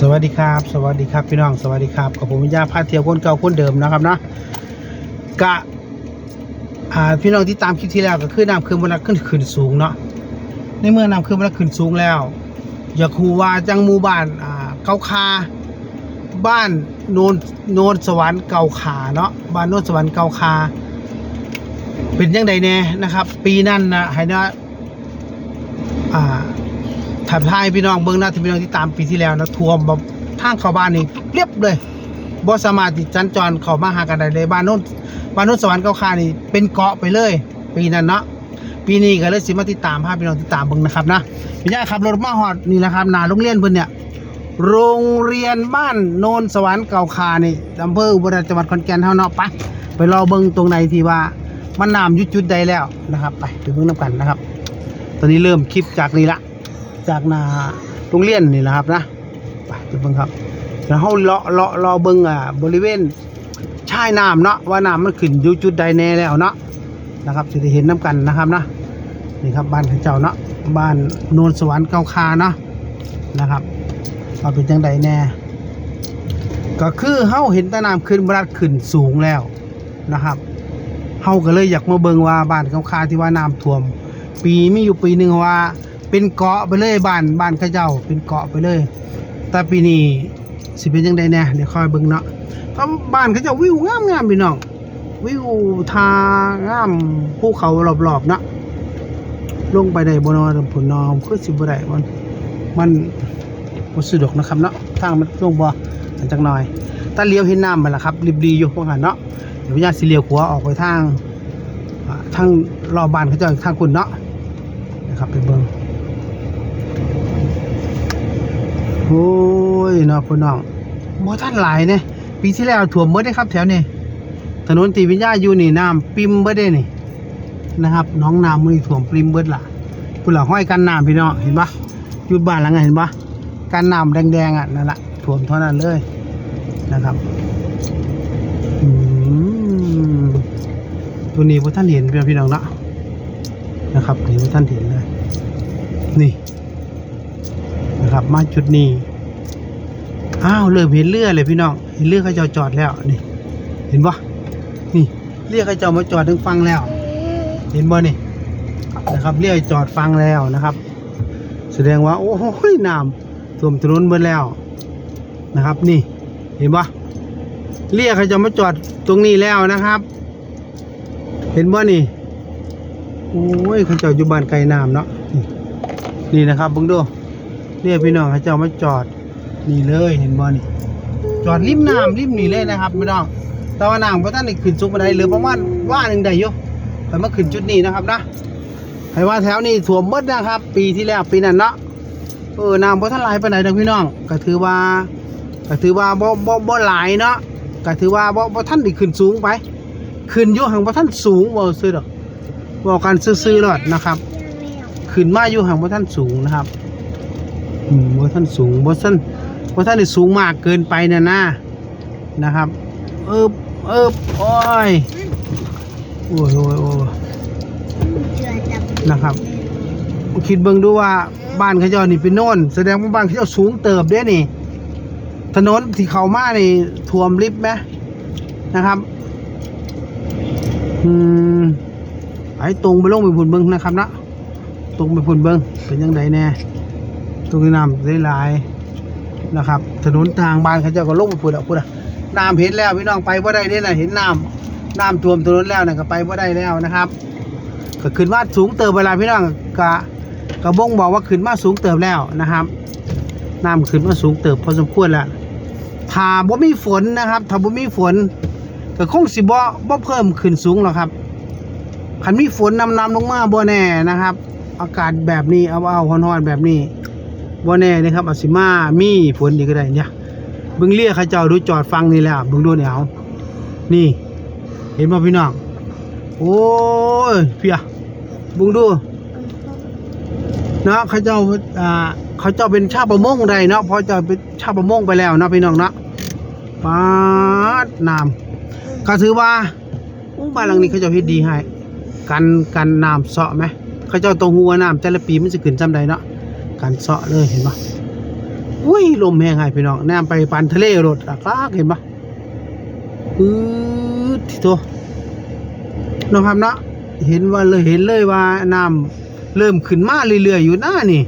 สวัสดีครับ สวัสดีครับพี่น้องสวัสดีครับกับผมวิญญาพาเที่ยวคนเก่าคนเดิมนะครับนะกะพี่น้องที่ตามคลิปที่แล้วก็คือน้ำคืนมันขึ้นขึ้นสูงเนาะในเมื่อน้ำคืนมันขึ้นสูงแล้ว อย่าคูว่าจังหมู่บ้านอ่าเกาคาบ้านโนนโนนสวรรค์เก่าขาเนาะบ้านโนนสวรรค์เก่าคาเป็นยังไงแน่นะครับ ปีนั้นนะให้นะอ่า ถัดท้ายพี่น้องเบิ้องหน้าที่พี่น้องที่ตามปีที่แล้วนะท่วมแบบทางเข้าบ้านนี่เรียบเลยบ่สามารถที่จัญจรเข้ามาหากันได้เลยบ้านโน้นบ้านโน้นสวรรค์เก้าคานี่เป็นเกาะไปเลย ปีนั้นเนาะปีนี้ก็เลยสิมาติดตามภาพพี่น้องติดตามเบิ่งนะครับนะพี่ย่าขับรถมาฮอดนี่นะครับนาโรงเรียนเพิ่นเนี่ยโรงเรียนบ้านโนนสวรรค์เก่าคานี่อำเภออุบลราชจังหวัดขอนแก่นเฮาเนาะไปไปรอเบิ่งตรงไหนที่ว่ามันน้ำยุดจุดใดแล้วนะครับ ไปไปเบิ่งนํกันนะครับ ตอนนี้เริ่มคลิปจากนี่ละ จากนาโรงเรียนนี่แหละครับนะไปไปเบิ่งครับแล้วเขาเลาะเลาะรอเบิ่งอ่าบริเวณชายน้ำเนาะว่าน้ำมันขึ้นอยู่จุดใดแน่แล้วเนาะนะครับจะได้เห็นน้กันนะครับนะนี่ครับบ้านขเจ้าเนาะบ้านโนนสวรรค์เก้าคาเนาะนะครับว่าเป็นจังใดแน่ ก็คือเฮาเห็นตะน้ำขึ้นบรัดขึ้นสูงแล้วนะครับเฮาก็เลยอยากมาเบิงว่าบ้านเก้าคาที่ว่าน้ำท่วม ปีมีอยู่ปีหนึ่งว่า เป็นเกาะไปเลยบ้านบ้านข้าเจ้า เป็นเกาะไปเลย แต่ปีนี้สิเป็นยังไงแน่เดี๋ยวคอยเบิ่งเนาะเพราะบ้านขาเจ้าวิวงามงามๆพี่น้องวิวทางามภูเขารอบๆเนาะลงไปได้บนอนผลนอมคือสิบได้มันมันบ่สะดวกนะครับเนาะทางมันลงบ่อันจักหน่อยถ้าเลี้ยวเห็นน้ำมันละครับรีบดีอยู่พวกหันเนาะเดี๋ยวพญาสิเลี้ยวขวาออกไปทางทางรอบบ้านเขาเจ้าทางคุณเนาะนะครับไปเบิ่ง โอ้ยเนาะพี่น้องบ่ท่านหลายเนี่ยปีที่แล้วท่วมเบิดได้ครับ แถวนี้ถนนตีวิญญาอยู่นี่น้ำปิมเบิดได้นี่นะครับ น้องน้ำมันนี่วมปิมเบิดล่ะพุ่นละห้อยกันน้ำพี่น้องเห็นปะยู่บ้านหลังนั้นเห็นปะกันน้ำแดงๆอะนั่นแหละท่วมเท่านั้นเลยนะครับอืมตัวนี้พวกท่านเห็นพี่น้องเนาะนะครับนี่พวกท่านเห็นเลยนี่ นะครับ มาจุดนี้อ้าวเริ่มเห็นเรือเลยพี่น้องเห็นเรือเขาเจ้าจอดแล้วนี่ เห็นปะนี่เรือเขาเจ้ามาจอดถึงฟังแล้ว เห็นบ่นี่นะครับเรือจอดฟังแล้วนะครับ แสดงว่า โอ้โหน้ำท่วมถนนเบิดแล้วนะครับ นี่เห็นปะเรือเขาจะมาจอดตรงนี้แล้วนะครับ เห็นบ่นี่โอ้ยเขาจ้าอยู่บ้านไกลน้ำเนาะนี่นะครับบิ่งดู เรียกพี่น้องให้เจ้ามาจอดนี่เลยเห็นบ่นี่ จอดริมน้ำริมนี่เลยนะครับพี่น้องแต่ว่าน้ำพระท่านได้ขึ้นสูงปานใดเหลือประมาณว่าหนึ่งได้อยู่ไปมาขึ้นจุดนี้นะครับนะให้ว่าแถวนี้ถ่วมหมดนะครับ ปีที่แล้วปีนั้นเนาะเออน้ำพระท่านไหลไปไหนดังพี่น้องก็ถือว่าก็ถือว่าบ่บ่บ่หลเนาะก็ถือว่าบ่บ่ท่านได้ขึ้นสูงไป ขึ้นอยู่ห่างพระท่านสูงบ่ซื้อดอกบอกกันซื่อๆหลอดนะครับ ขึ้นมาอยู่ห่างพระท่านสูงนะครับ บ่ท่านสูงบ่ท่านบ่ท่านได้สูงมากเกินไปน่ะนะนะครับเอิบเอิบโอ้ยโอ้ยโอ้ยโอ้ยนะครับ คิดเบิ่งดูว่าบ้านขาเจ้านี่เป็นโน่นแสดงว่าบ้านขาเจ้าสูงเติบด้นี่ ถนนที่เขามานี่ท่วมลิฟต์ไหมนะครับอืมไปตรงไปลงไปพุ่นเบิ่งนะครับนะตรงไปพุ่นเบิ่งเป็นยังไงแน่ ตรงนี้น้ำได้หลายนะครับ ถนนทางบ้านเขาเจ้าก็ลงไปพูดอะพูดอะน้ำเห็นแล้วพี่น้องไปว่าได้เนี่ยนะเห็นน้ำน้ำท่วมถนนแล้วนะก็ไปว่าได้แล้วนะครับ ก็ขึ้นมาสูงเติบเวลาพี่น้องกะกระบงบอกว่าขึ้นมาสูงเติบแล้วนะครับน้ำขึ้นมาสูงเติบพอสมควรแล้วถ้าบ่มีฝนนะครับถ้าบ่มีฝนก็คงสิบ่บ่เพิ่มขึ้นสูงหรอกครับคันมีฝนนำนำลงมาบ่แน่นะครับ อากาศแบบนี้เอาเอาฮ้อนๆแบบนี้ บ่แน่นะครับอาจสิมามีฝนอีกก็ได้เนี่ยบิ่งเรียกเขาเจ้าดูจอดฟังนี่แล้วบิ่งดูเนี่ยเอานี่ เห็นบ่พี่น้องโอ้ยเพียบิ่งดูเนาะเขาเจ้าอ่าเขาเจ้าเป็นชาประมงใดเนาะพอจ้าเป็นชาประมงไปแล้วนะพี่น้องเนาะปาดน้ำก็ถือว่าอู้บ้านหลังนี้เขาเจ้าเฮ็ดดีให้กันกันน้ำเซาะไหมเขาเจ้าตรงหัวน้ำแต่ละปีมันจะขึ้นจำใดเนาะ การเสาะเลยเห็นปะอุ้ยลมแห้งไงพี่น้องน้ำไปปันทะเลรถอากาศเห็นปะอืดที่ตัวน้องครับเนาะเห็นว่าเลยเห็นเลยว่าน้ำเริ่มขึ้นมาเรื่อยๆอยู่หน้านี่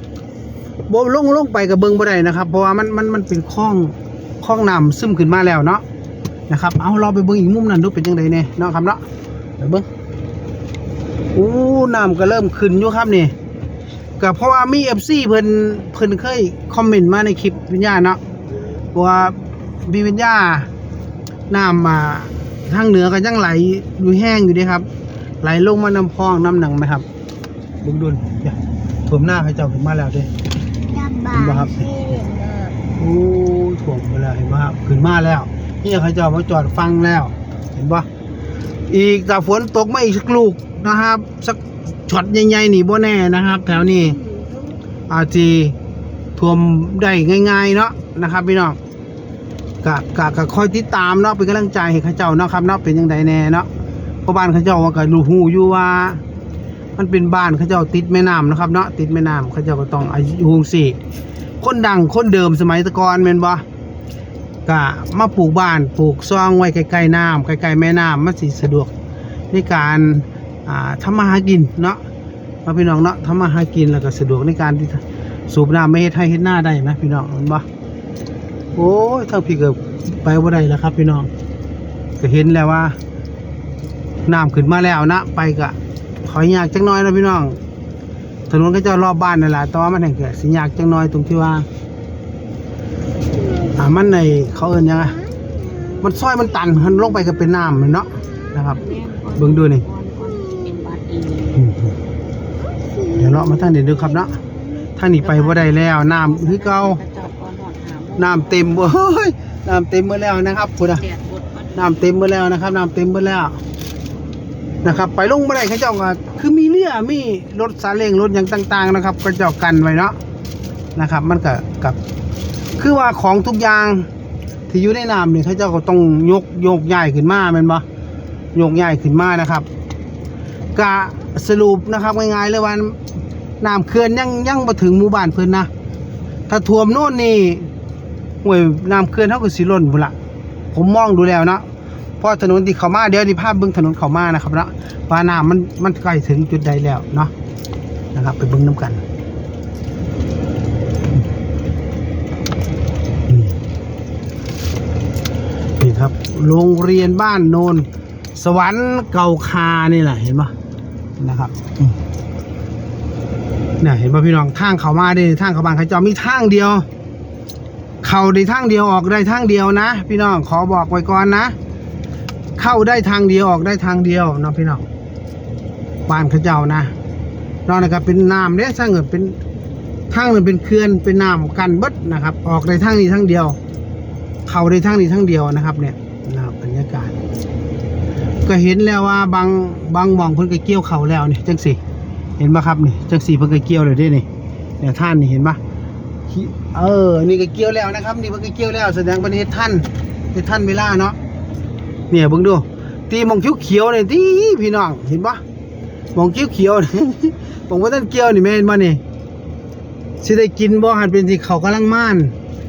บ่ลงลงไปกับเบิงบ่ได้นะครับ เพราะว่ามันมันมันเป็นคลองคลองน้ำซึมขึ้นมาแล้วเนาะนะครับเอาเราไปเบิ่งอีกมุมนั้นดูเป็นยังไงเนี่ยเนาะครับเนาะไปเบิ่งอู้น้ำก็เริ่มขึ้นอยู่ครับนี่ ก็เพราะว่ามีเอฟซีเพิ่นเพิ่นเคยคอมเมนต์มาในคลิปวิญญาเนาะว่ามีวิญญาน้ำมาทางเหนือก็ยังไหลอยู่แห้งอยู่ดีครับ ไหลลงมาน้ำพองน้ำหนังไหมครับบุกดุลเดี๋ยวถ่วมหน้าให้เจ้าขึ้นมาแล้วเด้ดับาเห็นบ่ครับโอ้ถ่วมไปแล้วเห็นไหมครับขึ้นมาแล้วนี่เขาเจ้ามาจอดฟังแล้ว เห็นปะอีกแต่ฝนตกไมาอีกสักลูกนะครับ สักช็อตใหญ่ๆนี่บ่แน่นะครับ แถวนี้อาจจะท่วมได้ง่าย ๆ เนาะนะครับพี่น้องกะกะกะคอยติดตามเนาะเป็นกำลังใจให้ข้าเจ้าเนาะครับเนาะเป็นยังไงแน่เนาะเพราะบ้านข้าเจ้าว่าก็รู้หูอยู่ว่า มันเป็นบ้านข้าเจ้าติดแม่น้ำนะครับเนาะติดแม่น้ำข้าเจ้าก็ต้องอายุงสี่คนดังคนเดิมสมัยตะกอนแม่นบ่กะมาปลูกบ้านปลูกซองไว้ใกล้ๆน้ำใกล้ๆแม่น้ำมันสิสะดวกในการ ทำมาหากินเนาะมาพี่น้องเนาะทำมาหากินแล้วก็สะดวกในการที่สูบน้ำไม่เฮ็ดให้เฮ็ดหน้าได้นะพี่น้องเห็นบ่โอ้ยทางพี่เกือบไปบ่ได้แล้วครับ พี่น้องก็เห็นแล้วว่าน้ำขึ้นมาแล้วนะ ไปก็ขอยากจักน้อยนะพี่น้อง ถนนก็จะรอบบ้านนั่นแหละแต่ว่ามันแห่งเกิดสิยากจักน้อยตรงที่ว่าอ่ามันในเขาเอินยังไงมันซอยมันตันมันลงไปก็เป็นน้ำเลยเนาะนะครับ เบิ่งดูนี่บาดอี อืมาะมาทางนี้ดูครับเนาะทางนี้ไปบ่ได้แล้วน้ำคือเก่ากระจอกก้อนหอดหามน้ำเต็มบ่เฮ้ยน้ำเต็มหมดแล้วนะครับพุ่นน่ะน้ำเต็มหมดแล้วนะครับน้ำเต็มหมดแล้วนะครับ ไปลงบ่ได้เขาเจ้าก็คือมีเรือมีรถซาเล้งรถหยังต่าง ๆ นะครับก็เจ้ากันไว้เนาะนะครับ มันก็กับ คือว่าของทุกอย่างที่อยู่ในน้ำเนี่เขาเจ้าก็ต้องยกโยกย้ายขึ้นมาแม่นบ่โยกย้ายขึ้นมานะครับกะสรุปนะครับง่ายๆเลยว่า น้ำเขื่อนยังยังบ่ถึงหมู่บ้านเพิ่นนะถ้าท่วมโน่นนี่ห่วยน้ำเขื่อนเฮาก็สิล้นพุ่นละผมมองดูแล้วนะเพราะถนนที่เขามาเดี๋ยวนี้ภาพเบิ่งถนนเขามานะครับนะว่าน้ำมันมันใกล้ถึงจุดใดแล้วเนาะนะครับ ไปเบิ่งนํกันนี่ครับ โรงเรียนบ้านโนน สวรรค์เก่าคานี่แหละเห็นปะนะครับอื เนี่ยเห็นป่ะพี่น้องทางเขามาดิทางเขาบานเขาจอมีทางเดียว เข้าได้ทางเดียวออกได้ทางเดียวนะ พี่น้องขอบอกไว้ก่อนนะ เข้าได้ทางเดียวออกได้ทางเดียวเนาะพี่น้องบ้านเขาเจ้านะนอกนะครับเป็นน้ำเนี่ยสร้างเงินเป็นทางหนึ่งเป็นเขื่อนเป็นน้ำกันเบิดนะครับ ออกได้ทางนี้ทางเดียว เข้าได้ทั้งนี้ทั้งเดียวนะครับ เนี่ยนะครับบรรยากาศก็เห็นแล้วว่าบางบางมองเพิ่นก็เกี่ยวเขาแล้วนี่จังสิ เห็นปะครับนี่จังสีเพิ่นก็เกี่ยวเลยเด้นี่เนี่ยท่านนี่เห็นปะเออ นี่ก็เกี่ยวแล้วนะครับ นี่เพิ่นก็เกี่ยวแล้วแสดงว่าเฮ็ดท่านเฮ็ดท่านเวลาเนาะเนี่ยเบิ่งดูตีมองเขียวเขียวๆนี่ตีพี่น้องเห็นปะหมองเขียวเขียวๆนี่ผมว่าท่านเกี่ยวนี่แม่นบ่นี่สิได้กินบ่หันเป็นสิเขากำลังม่าน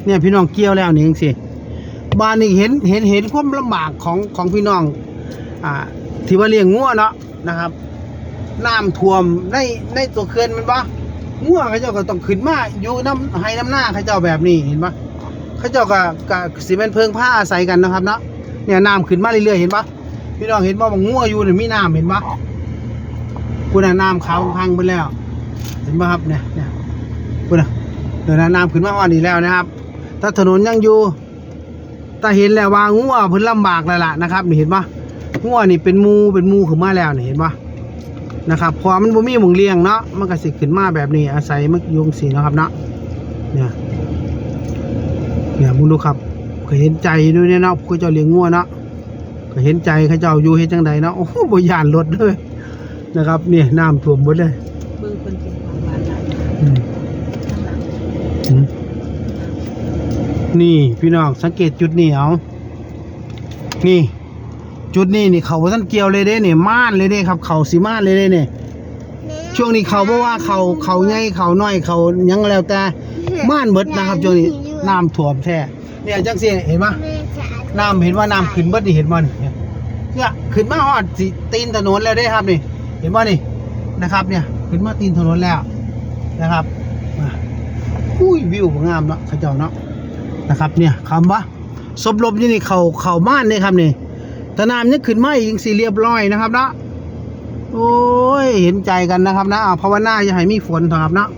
เนี่ยพี่น้องเกี่ยวแล้วนี่จังซี่บ้านนี่เห็นเห็นเห็นความลำบากของของพี่น้องอ่าที่ว่าเลี้ยงงัวเนาะนะครับ น้ำท่วมในในตัวเขื่อนมันปะงัวเขาเจ้าก็ต้องขึ้นมาอยู่น้ำให้น้ำหน้าเขาเจ้าแบบนี้เห็นปะเขาเจ้าก็ก็สิเป็นเพิงผ้าอาศัยกันนะครับเนาะเนี่ยน้ำขึ้นมาเรื่อยๆเห็นปะพี่น้องเห็นปะว่างัวอยู่เนี่ยมีน้ำเห็นปะคุณน่ะน้ำขาวพังไปแล้ว เห็นปะครับเนี่ยเนี่ยคุณน่ะเดี๋ยวนะน้ำขึ้นมาวันนี้แล้วนะครับ ถ้าถนนยังอยู่แต่เห็นแล้วว่างัวเพิ่นลำบากแล้วล่ะนะครับนี่เห็นปะงัวนี่เป็นมูเป็นมูขึ้นมาแล้วนี่เห็นปะ นะครับเพอมันบ่มีหมองเลี้ยงเนาะมันก็สิขึ้นมาแบบนี้ อาศัยมันยุงสีเนาะครับเนาะเนี่ยเนี่ยมึงดูครับก็เห็นใจด้วยเนี่ยเนาะก็เจ้าเลี้ยงงัวเนาะก็เห็นใจเขาเจ้าอยู่เฮ็ดจังใดเนาะโอ้โหบ่ย่านรถเลยนะครับเนี่ยน้ำท่วมหมดเลยเบิ่งคนเป็นของบ้านหลังอืมข้างหลังอืมนี่พี่น้องสังเกตจุดนี้เอานี่ จุดนี้นี่เขาบ่ท่านเกี่ยวเลยเด้เนี่ยม่านเลยเด้ครับ เขาสีม่านเลยเด้เนี่ยช่วงนี้เขาเพราะว่าเขาเขาใหญ่เขาน้อยเขาหยังแล้วแต่ม่านเบิดนะครับช่วงนี้อยู่น้ำท่วมแท้เนี่ยจังซี่เห็นปะน้ำเห็นว่าน้ำขึ้นเบิดนี่เห็นบ่นี่เนี่ยขึ้นมาฮอดสิตีนถนนแล้วได้ครับนี่ เห็นบ่นี่นะครับเนี่ยขึ้นมาตีนถนนแล้วนะครับอะอุ้ยวิวงามเนาะเขาเจ้าเนาะนะครับเนี่ยคำว่าศพลบอยู่นี่เขาเขาม่านนี่ครับนี่ แตะน้ำเนี่ยขึ้นมาอีกสิเรียบร้อยนะครับเนาะโอ้ยเห็นใจกันนะครับนะเอาภาวนาอย่าให้มีฝนเถอะครับเนาะ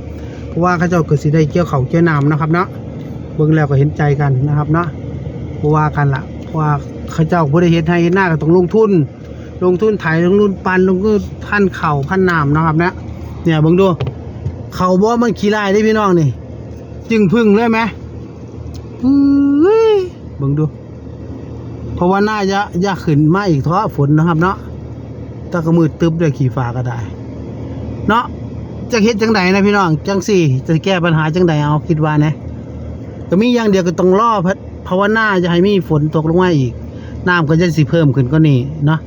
เพราะว่าเขาเจ้าเกิดสิได้เกี่ยวเขาเกี่ยวน้ำนะครับเนาะเบิ่งแล้วก็เห็นใจกันนะครับเนาะเพราะว่ากันละเพราะว่าเขาเจ้าบ่ได้เฮ็ดให้เฮ็ดหน้าก็ต้องลงทุน ลงทุนไถลงทุนปันลงทุนพันเข่าพันน้ำนะครับนะเนี่ยเบิ่งดูเขาบ่มันขี้ลายได้พี่น้องนี่ จึงพึ่งเลยไหมเฮ้ยเบิ่งดู เพราะว่าน่าจะอยากขึ้นมาอีกเทาะฝนนะครับ เนาะตะกระมืดตึ๊บด้วยขี่ฟ้าก็ได้ เนาะจะเฮ็ดจังใดนะพี่น้องจังสี่ จะแก้ปัญหาจังใดเอาคิดว่านะก็มีอย่างเดียวก็ต้องรอพะภาวนาจะให้มีฝนตกลงมาอีกน้ำก็จะสิเพิ่มขึ้นก็นี่เนาะ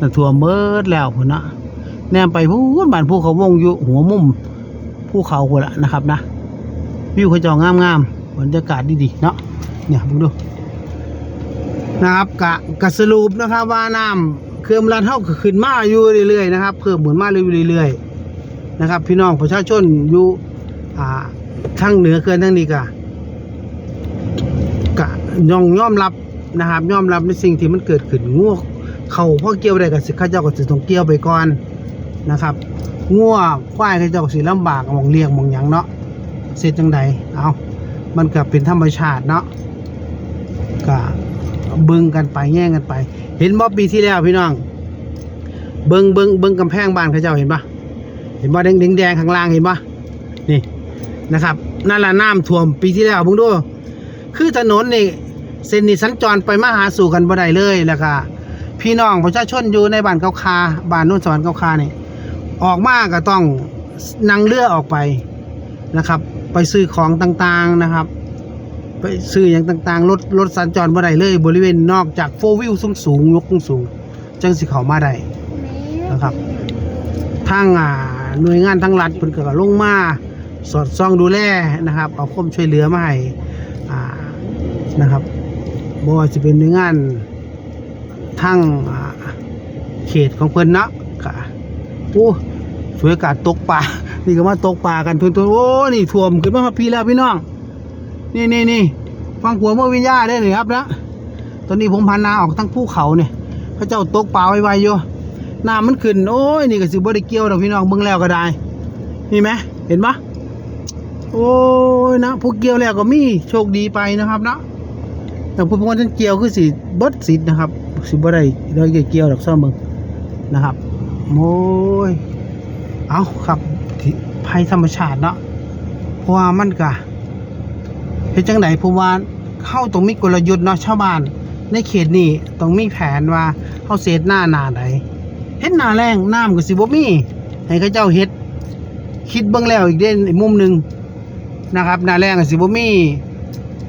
มันท่วมเบิดแล้วพุ่นเนาะแนมไปพูนบ้านภูเขาวงอยู่หัวมุมภูเขาพุ่นละนะครับนะวิวเขาจองามๆบรรยากาศดีๆเนาะเนี่ยมึงดู นะครับกะกะสรุปนะครับว่าน้ำเคลื่อนรันเท่าขึ้นมาอยู่เรื่อยๆนะครับเพิ่มเหมือนมาเรื่อยๆนะครับ พี่น้องประชาชนอยู่อ่าทั้งเหนือเขื่อนทั้งนี้กะกะยองยอมรับนะครับยอมรับในสิ่งที่มันเกิดขึ้นง่วเขาพ่อเกี่ยวได้กับสิข้าเจ้าก็สิต้องเกี่ยวไปก่อนนะครับง่วควายข้าเจ้าก็สิลำบากมองเลี้ยงมองหยังเนาะเสร็จจังใดเอามันก็เป็นธรรมชาติเนาะก็ บิ่งกันไปแย่งกันไป เห็นบ่ปีที่แล้วพี่น้อง เบิงเบิงเบิงกำแพงบ้านเขาเจ้าเห็นปะเห็นบ่แดงแดงแดงข้างล่างเห็นปะนี่นะครับนั่นแหละน้ำท่วมปีที่แล้วเบิ่งดูคือถนนนี่เส้นนี้สัญจรไปมาหาสู่กันบ่ได้เลยแล้วก็พี่น้องประชาชนอยู่ในบ้านเกาคาบ้านโนุ่นสวรรค์เกาคานี่ออกมาก็ต้องนั่งเรือออกไปนะครับ ไปซื้อของต่างๆนะครับ ไปซื้ออย่างต่างๆ รถรถสัญจรบ่ได้เลย บริเวณนอกจากโฟวิวสูงสูงๆยกสูงๆจังสิเข้ามาได้นะครับทางอ่าหน่วยงานทั้งรัฐเพิ่นก็ลงมาสอดส่องดูแลนะครับ เอาความช่วยเหลือมาให้อ่านะครับบ่ว่าจะเป็นหน่วยงานทั้งอ่าเขตของเพิ่นเนาะก็โอ้สวยอากาศตกปลานี่ก็มาตกปลากันทุนๆโอ้นี่ท่วมขึ้นมาพอปีแล้วพี่น้อง นี่นี่นี่ฟังหัวเมื่อวิญญาได้เลยครับนะตอนนี้ผมพานนาออกทั้งภูเขาเนี่ยพระเจ้าตกปลาไวๆอยู่น้ำมันขึ้นโอ้ยนี่ก็สิบ่ได้เกี่ยวดอกพี่น้องเบิ่งแล้วก็ได้นี่ไหมเห็นปะโอ้ยนะผู้เกี่ยวแล้วก็มีโชคดีไปนะครับนะแต่ผู้พวกนั้นเกี่ยวคือสิเบิดสิทธ์นะครับ สิบ่ได้ได้เกี่ยวดอกซ่อมเบิ่งนะครับโอ้ยเอาครับภัยธรรมชาติเนาะเพราะว่ามันก็ เฮ็ดจังไดผมว่าเฮาต้องมีกลยุทธ์เนาะชาวบ้าน ในเขตนี้ต้องมีแผนว่าเฮาเฮ็ดหน้าหนาใดเฮ็ดหน้าแรงน้ำก็สิบ่มีให้เขาเจ้าเฮ็ดคิดเบิ่งแล้วอีกเด้อีกมุมหนึ่งนะครับหน้าแรงก็สิบ่มี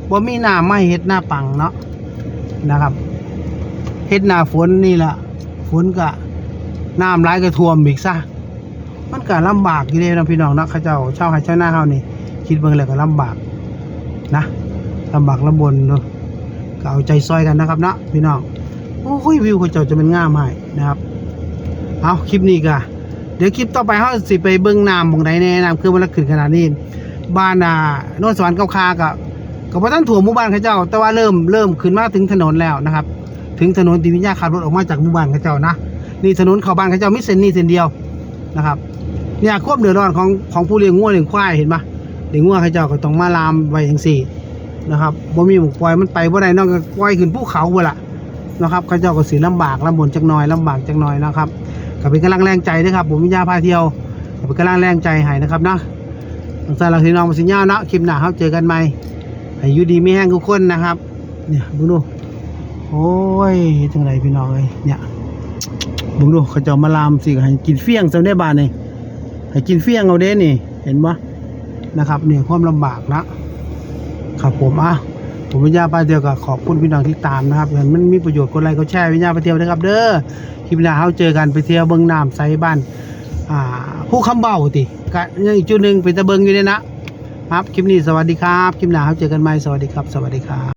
บ่มีน้ำมาเฮ็ดหน้าปังเนาะนะครับเฮ็ดหน้าฝนนี่ละฝนก็น้ำหลายก็ท่วมอีกซะมันก็ลำบากอยู่เด้นะพี่น้องเนาะเขาเจ้าชาวไร่ชาวนาเฮานี่คิดเบิ่งแล้วก็ลำบาก นะลำบากลำบนเนอะก็เอาใจซอยกันนะครับนะพี่น้องโอ้ยวิวเขาเจ้าจะเป็นง่ามให้นะครับเอาคลิปนี้ก็เดี๋ยวคลิปต่อไปเขาสิไปเบิ้งน้ำบงใดแน่น้ำคือมันละขึ้นขนาดนี้บ้านอ่าโนนสวรรค์เก้าคากับกับพ่ท่านถั่วหมู่บ้านเขาเจ้า แต่ว่าเริ่มเริ่มขึ้นมาถึงถนนแล้วนะครับ ถึงถนนที่วิญญาขับรถออกมาจากหมู่บ้านเขาเจ้านะนี่ถนนเข้าบ้านเขาเจ้ามิเส้นนี้เส้นเดียวนะครับเนี่ยควบเดือดร้อนของของผู้เลี้ยงงัวเลี้ยงควายเห็นปะ เด็กงัวเขาเจ้าก็ต้องมาลามไว้จังซี่นะครับบ่มีหมูปล่อยมันไปบ่ได้นอกจากปล่อยขึ้นภูเขาบ่ละนะครับเขาเจ้าก็สิลำบากลำบนจักหน่อยลำบากจักหน่อยนะครับก็เป็นกำลังแรงใจเด้อครับผมวิญญาพาเที่ยวก็เป็นกำลังแรงใจให้นะครับนะสำหรับพี่น้องมาสิญญาเนาะคลิปหน้าเฮาเจอกันใหม่ให้ยูดีไมีแห้งทุกคนนะครับ เนี่ยบิ่งดูโอ้ยจังไดพี่น้องเอ้ยเนี่ยบิ่งดูเขาจ้ามาลามสิให้กินเฟี้ยงซะได้บาดนี่ให้กินเฟี้ยงเอาเด้นี่ เห็นบ่ นะครับเนี่ยความลำบากนะครับผมอะผมวิญญาณไปเดียวกับขอบคุณพี่น้องที่ตามนะครับเห็นมันมีประโยชน์กดไลค์กดแชร์วิญญาณไปเที่ยวนะครับ เด้อคลิปหน้าเขาเจอกันไปเที่ยวเบิ้งน้ำไซบ้านอ่าผู้คำเบาติกะยังอีกจุดหนึ่งเป็นตะเบิงอยู่เนี่ยนะครับคลิปนี้สวัสดีครับ คลิปหน้าครับเจอกันใหม่สวัสดีครับ สวัสดีครับ